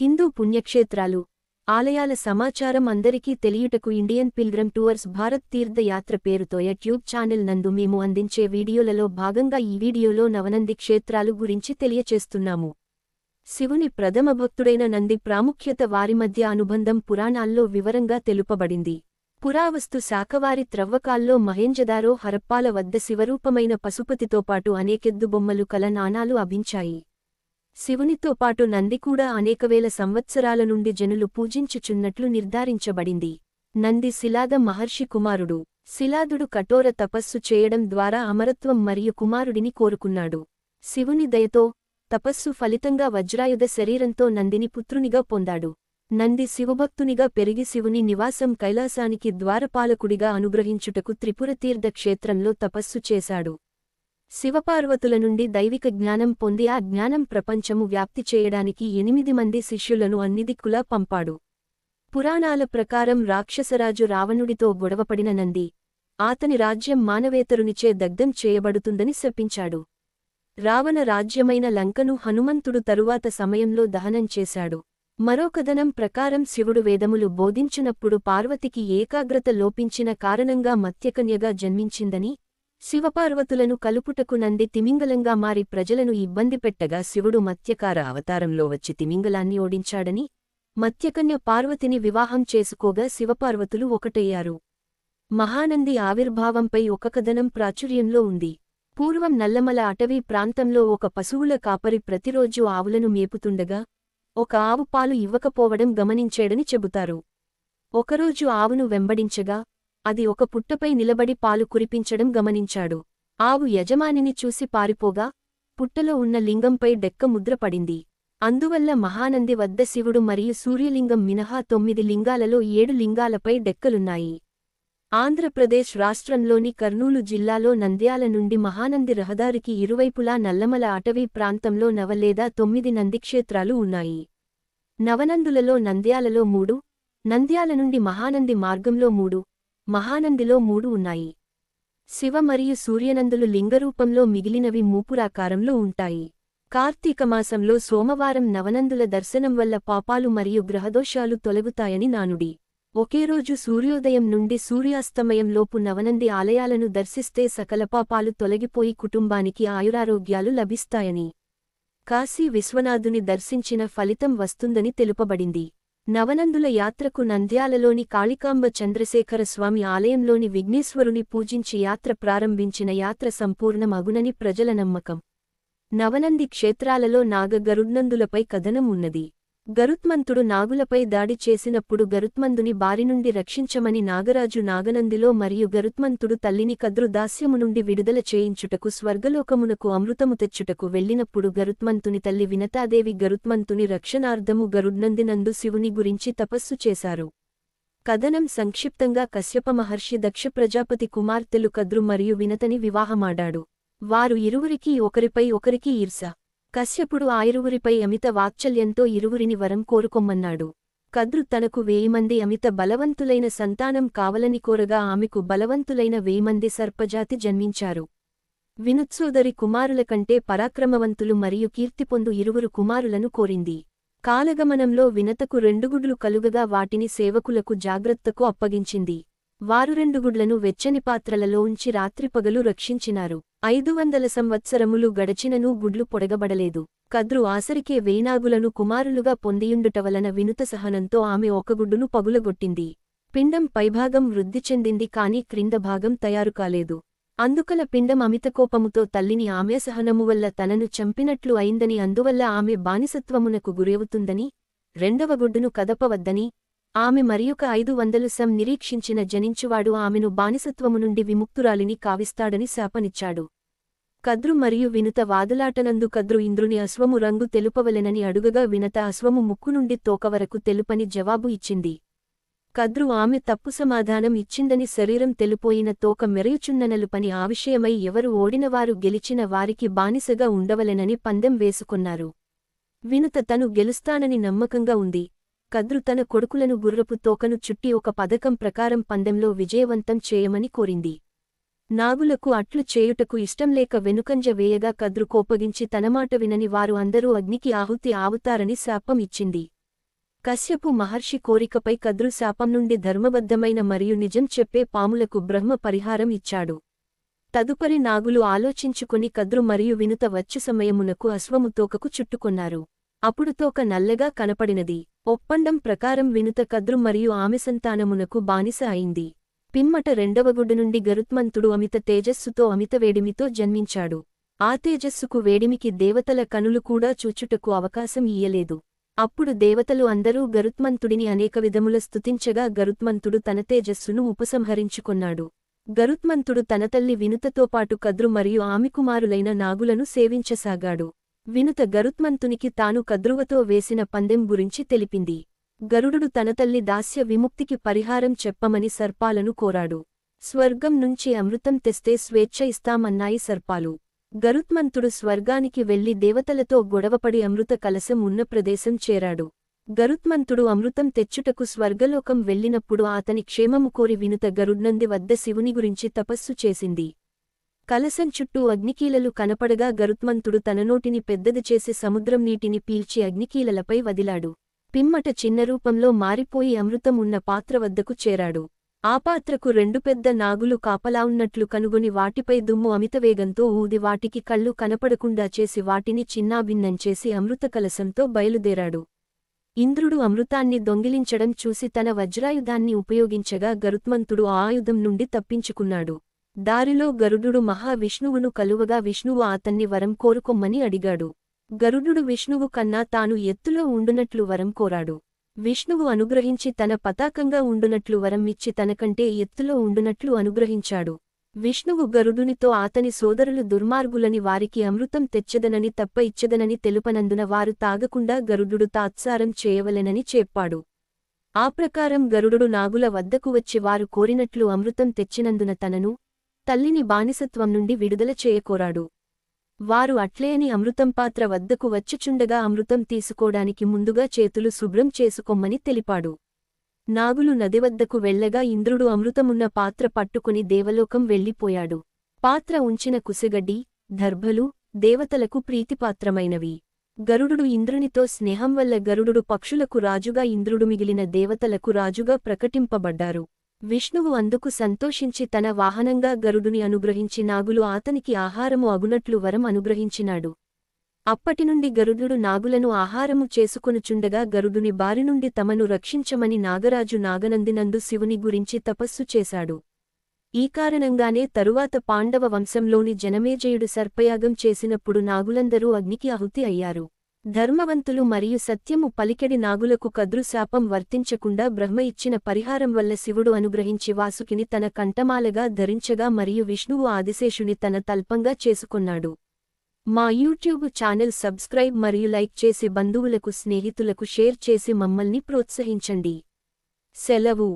హిందూ పుణ్యక్షేత్రాలు. ఆలయాల సమాచారం అందరికీ తెలియుటకు ఇండియన్ పిల్గ్రమ్ టూర్స్ భారత్ తీర్థయాత్ర పేరుతో యూట్యూబ్ ఛానల్ నందు మేము అందించే వీడియోలలో భాగంగా ఈ వీడియోలో నవనంది క్షేత్రాలు గురించి తెలియచేస్తున్నాము. శివుని ప్రథమ భక్తుడైన నంది ప్రాముఖ్యత వారి మధ్య అనుబంధం పురాణాల్లో వివరంగా తెలుపబడింది. పురావస్తు శాఖవారి త్రవ్వకాల్లో మహేంజదారో హరప్పాల వద్ద శివరూపమైన పశుపతితో పాటు అనేకెద్దు బొమ్మలు కల నాణాలు అభించాయి. శివునితో పాటు నంది కూడా అనేకవేల సంవత్సరాల నుండి జనులు పూజించుచున్నట్లు నిర్ధారించబడింది. నంది శిలాద మహర్షి కుమారుడు. శిలాదుడు కఠోర తపస్సు చేయడం ద్వారా అమరత్వం మరియు కుమారుడిని కోరుకున్నాడు. శివుని దయతో తపస్సు ఫలితంగా వజ్రాయుధ శరీరంతో నందిని పుత్రునిగా పొందాడు. నంది శివభక్తునిగా పెరిగి శివుని నివాసం కైలాసానికి ద్వారపాలకుడిగా అనుగ్రహించుటకు త్రిపురతీర్థ క్షేత్రంలో తపస్సు చేశాడు. శివపార్వతుల నుండి దైవిక జ్ఞానం పొంది ఆ జ్ఞానం ప్రపంచము వ్యాప్తి చేయడానికి ఎనిమిది మంది శిష్యులను అన్ని దిక్కులా పంపాడు. పురాణాల ప్రకారం రాక్షసరాజు రావణుడితో గొడవపడిన నంది ఆతని రాజ్యం మానవేతరునిచే దగ్ధం చేయబడుతుందని శపించాడు. రావణ రాజ్యమైన లంకను హనుమంతుడు తరువాత సమయంలో దహనం చేశాడు. మరో కథనం ప్రకారం శివుడు వేదములు బోధించినప్పుడు పార్వతికి ఏకాగ్రత లోపించిన కారణంగా మత్యకన్యగా జన్మించిందని శివపార్వతులను కలుపుటకు నంది తిమింగలంగా మారి ప్రజలను ఇబ్బంది పెట్టగా శివుడు మత్యకార అవతారంలో వచ్చి తిమింగలాన్ని ఓడించాడని మత్యకన్య పార్వతిని వివాహం చేసుకోగా శివపార్వతులు ఒకటయ్యారు. మహానంది ఆవిర్భావంపై ఒక కథనం ప్రాచుర్యంలో ఉంది. పూర్వం నల్లమల అటవీ ప్రాంతంలో ఒక పశువుల కాపరి ప్రతిరోజూ ఆవులను మేపుతుండగా ఒక ఆవు పాలు ఇవ్వకపోవడం గమనించాడని చెబుతారు. ఒకరోజు ఆవును వెంబడించగా అది ఒక పుట్టపై నిలబడి పాలు కురిపించడం గమనించాడు. ఆవు యజమానిని చూసి పారిపోగా పుట్టలో ఉన్న లింగంపై డెక్క ముద్రపడింది అందువల్ల మహానంది వద్ద శివుడు మరియు సూర్యలింగం మినహా తొమ్మిది లింగాలలో ఏడు లింగాలపై డెక్కలున్నాయి. ఆంధ్రప్రదేశ్ రాష్ట్రంలోని కర్నూలు జిల్లాలో నంద్యాల నుండి మహానంది రహదారికి ఇరువైపులా నల్లమల అటవీ ప్రాంతంలో నవ లేదా తొమ్మిది నందిక్షేత్రాలు ఉన్నాయి. నవనందులలో నంద్యాలలో మూడు నంద్యాల నుండి మహానంది మార్గంలో మూడు మహానందిలో మూడు ఉన్నాయి. శివ మరియు సూర్యనందులు లింగరూపంలో మిగిలినవి మూపురాకారంలో ఉంటాయి. కార్తీకమాసంలో సోమవారం నవనందుల దర్శనం వల్ల పాపాలు మరియు గ్రహదోషాలు తొలగుతాయని నానుడి. ఒకే రోజు సూర్యోదయం నుండి సూర్యాస్తమయంలోపు నవనంది ఆలయాలను దర్శిస్తే సకల పాపాలు తొలగిపోయి కుటుంబానికి ఆయురారోగ్యాలు లభిస్తాయని. కాశీ విశ్వనాథుని దర్శించిన ఫలితం వస్తుందని తెలుపబడింది. నవనందుల యాత్రకు నంద్యాలలోని కాళికాంబ చంద్రశేఖర స్వామి ఆలయంలోని విఘ్నేశ్వరుని పూజించి యాత్ర ప్రారంభించిన యాత్ర సంపూర్ణమగునని ప్రజల నమ్మకం. నవనంది క్షేత్రాలలో నాగ గరుడ్నందులపై కథనం ఉన్నది. గరుత్మంతుడు నాగులపై దాడి చేసినప్పుడు గరుత్మందుని బారినుండి రక్షించమని నాగరాజు నాగనందిలో మరియు గరుత్మంతుడు తల్లిని కద్రు దాస్యము నుండి విడుదల చేయించుటకు స్వర్గలోకమునకు అమృతము తెచ్చుటకు వెళ్ళినప్పుడు గరుత్మంతుని తల్లి వినతాదేవి గరుత్మంతుని రక్షణార్థము గరుడ్నందినందు శివుని గురించి తపస్సు చేశారు. కథనం సంక్షిప్తంగా కశ్యప మహర్షి దక్ష ప్రజాపతి కుమార్తెలు కద్రు మరియు వినతని వివాహమాడాడు. వారు ఇరువురికి ఒకరిపై ఒకరికి ఈర్సా. కశ్యపుడు ఆయురువురిపై అమిత వాత్సల్యంతో ఇరువురిని వరం కోరుకొమ్మన్నాడు. కద్రు తనకు వేయిమంది అమిత బలవంతులైన సంతానం కావలని కోరగా ఆమెకు బలవంతులైన వేయిమంది సర్పజాతి జన్మించారు. వినుత్సోదరి కుమారుల కంటే పరాక్రమవంతులు మరియు కీర్తిపొందు ఇరువురు కుమారులను కోరింది. కాలగమనంలో వినతకు రెండుగుడ్లు కలుగగా వాటిని సేవకులకు జాగ్రత్తకు అప్పగించింది. వారు రెండు గుడ్లను వెచ్చని పాత్రలలో ఉంచి రాత్రిపగలు రక్షించినారు. ఐదు వందల సంవత్సరములు గడచిననూ గుడ్లు పొడగబడలేదు. కద్రు ఆసరికే వేనాగులను కుమారులుగా పొందియుండుట వలన వినుత సహనంతో ఆమె ఒక గుడ్డును పగులగొట్టింది. పిండం పైభాగం వృద్ధి చెందింది కాని క్రింద భాగం తయారు కాలేదు. అందుకల పిండం అమితకోపముతో తల్లిని ఆమె సహనము వల్ల తనను చంపినట్లు అయిందని అందువల్ల ఆమె బానిసత్వమునకు గురవుతుందని రెండవ గుడ్డును కదపవద్దని ఆమె మరియొక ఐదు వందలు సం నిరీక్షించిన జనించువాడు ఆమెను బానిసత్వము నుండి విముక్తురాలిని కావిస్తాడని శాపనిచ్చాడు. కద్రు మరియు వినుత వాదులాటనందు కద్రు ఇంద్రుని అశ్వము రంగు తెలుపవలెనని అడుగగా వినత అశ్వము ముక్కు నుండి తోకవరకు తెలుపని జవాబు ఇచ్చింది. కద్రు ఆమె తప్పు సమాధానం ఇచ్చిందని శరీరం తెలిపోయిన తోక మెరయుచున్ననలుపని ఆ విషయమై ఎవరు ఓడినవారు గెలిచిన వారికి బానిసగా ఉండవలెనని పందెం వేసుకున్నారు. వినుత తను గెలుస్తానని నమ్మకంగా ఉంది. కద్రు తన కొడుకులను గుర్రపు తోకను చుట్టి ఒక పథకం ప్రకారం పందెంలో విజయవంతం చేయమని కోరింది. నాగులకు అట్లు చేయుటకు ఇష్టంలేక వెనుకంజ వేయగా కద్రు కోపగించి తనమాట వినని వారు అందరూ అగ్నికి ఆహుతి ఆవుతారని శాపం ఇచ్చింది. కశ్యపు మహర్షి కోరికపై కద్రు శాపం నుండి ధర్మబద్ధమైన మరియు నిజం చెప్పే పాములకు బ్రహ్మ పరిహారం ఇచ్చాడు. తదుపరి నాగులు ఆలోచించుకుని కద్రు మరియు వినుత వచ్చు సమయమునకు అశ్వముతోకకు చుట్టుకున్నారు చుట్టుకొన్నారు. అప్పుడు తోక నల్లగా కనపడినది. ఒప్పందం ప్రకారం వినుత కద్రు మరియు ఆమె సంతానమునకు బానిస అయింది. పిమ్మట రెండవ గుడ్డు నుండి గరుత్మంతుడు అమిత తేజస్సుతో అమిత వేడిమితో జన్మించాడు. ఆ తేజస్సుకు వేడిమికి దేవతల కనులు కూడా చూచుటకు అవకాశం ఇయ్యలేదు. అప్పుడు దేవతలు అందరూ గరుత్మంతుడిని అనేక విధముల స్తుతించగా గరుత్మంతుడు తన తేజస్సును ఉపసంహరించుకొన్నాడు. గరుత్మంతుడు తన తల్లి వినుతతో పాటు కద్రు మరియు ఆమె కుమారులైన నాగులను సేవించసాగాడు. వినుత గరుత్మంతునికి తాను కద్రువతో వేసిన పందెం గురించి తెలిపింది. గరుడు తన తల్లి దాస్య విముక్తికి పరిహారం చెప్పమని సర్పాలను కోరాడు. స్వర్గం నుంచి అమృతం తెస్తే స్వేచ్ఛ ఇస్తామన్నాయి సర్పాలు. గరుత్మంతుడు స్వర్గానికి వెళ్ళి దేవతలతో గొడవపడి అమృత కలశం ఉన్న ప్రదేశం చేరాడు. గరుత్మంతుడు అమృతం తెచ్చుటకు స్వర్గలోకం వెళ్ళినప్పుడు అతని క్షేమము కోరి వినుత గరుడ్నంది వద్ద శివుని గురించి తపస్సు చేసింది. కలసం చుట్టూ అగ్నికీలలు కనపడగా గరుత్మంతుడు తన నోటిని పెద్దది చేసి సముద్రం నీటిని పీల్చి అగ్నికీలలపై వదిలాడు. పిమ్మట చిన్న రూపంలో మారిపోయి అమృతం ఉన్న పాత్ర వద్దకు చేరాడు. ఆ పాత్రకు రెండు పెద్ద నాగులు కాపలా ఉన్నట్లు కనుగొని వాటిపై దుమ్ము అమితవేగంతో ఊది వాటికి కళ్ళు కనపడకుండా చేసి వాటిని చిన్నాభిన్నం చేసి అమృత కలశంతో బయలుదేరాడు. ఇంద్రుడు అమృతాన్ని దొంగిలించడం చూసి తన వజ్రాయుధాన్ని ఉపయోగించగా గరుత్మంతుడు ఆ ఆయుధం నుండి తప్పించుకున్నాడు. దారిలో గరుడు మహావిష్ణువును కలువగా విష్ణువు అతన్ని వరం కోరుకొమ్మని అడిగాడు. గరుడు విష్ణువు కన్నా తాను ఎత్తులో ఉండునట్లు వరం కోరాడు. విష్ణువు అనుగ్రహించి తన పతాకంగా ఉండునట్లు వరం ఇచ్చి తనకంటే ఎత్తులో ఉండునట్లు అనుగ్రహించాడు. విష్ణువు గరుడునితో అతని సోదరులు దుర్మార్గులని వారికి అమృతం తెచ్చదనని తప్ప ఇచ్చదనని తెలుపనందున వారు తాగకుండా గరుడు తాత్సారం చేయవలెనని చెప్పాడు. ఆ ప్రకారం గరుడు నాగుల వద్దకు వచ్చి వారు కోరినట్లు అమృతం తెచ్చినందున తనను తల్లిని బానిసత్వం నుండి విడుదల చేయకోరాడు. వారు అట్లేని అమృతం పాత్ర వద్దకు వచ్చుచుండగా అమృతం తీసుకోడానికి ముందుగా చేతులు శుభ్రం చేసుకోమ్మని తెలిపాడు. నాగులు నది వద్దకు వెళ్ళగా ఇంద్రుడు అమృతమున్న పాత్ర పట్టుకుని దేవలోకం వెళ్ళిపోయాడు. పాత్ర ఉంచిన కుసిగడ్డి దర్భలు దేవతలకు ప్రీతిపాత్రమైనవి. గరుడు ఇంద్రునితో స్నేహం వల్ల గరుడు పక్షులకు రాజుగా ఇంద్రుడు మిగిలిన దేవతలకు రాజుగా ప్రకటింపబడ్డారు. విష్ణువు అందుకు సంతోషించి తన వాహనంగా గరుడుని అనుగ్రహించి నాగులు ఆతనికి ఆహారము అగునట్లు వరం అనుగ్రహించినాడు. అప్పటినుండి గరుడుడు నాగులను ఆహారము చేసుకొనుచుండగా గరుడుని బారినుండి తమను రక్షించమని నాగరాజు నాగనందినందు శివుని గురించి తపస్సు చేశాడు. ఈ కారణంగానే తరువాత పాండవ వంశంలోని జనమేజయుడు సర్పయాగం చేసినప్పుడు నాగులందరూ అగ్నికి ఆహుతి అయ్యారు. ధర్మవంతులు మరియు సత్యము పలికెడి నాగులకు కద్రుశాపం వర్తించకుండా బ్రహ్మ ఇచ్చిన పరిహారం వల్ల శివుడు అనుగ్రహించి వాసుకిని తన కంఠమాలగా ధరించగా మరియు విష్ణువు ఆదిశేషుని తన తల్పంగా చేసుకున్నాడు. మా యూట్యూబ్ ఛానల్ సబ్స్క్రైబ్ మరియు లైక్ చేసి బంధువులకు స్నేహితులకు షేర్ చేసి మమ్మల్ని ప్రోత్సహించండి. సెలవు.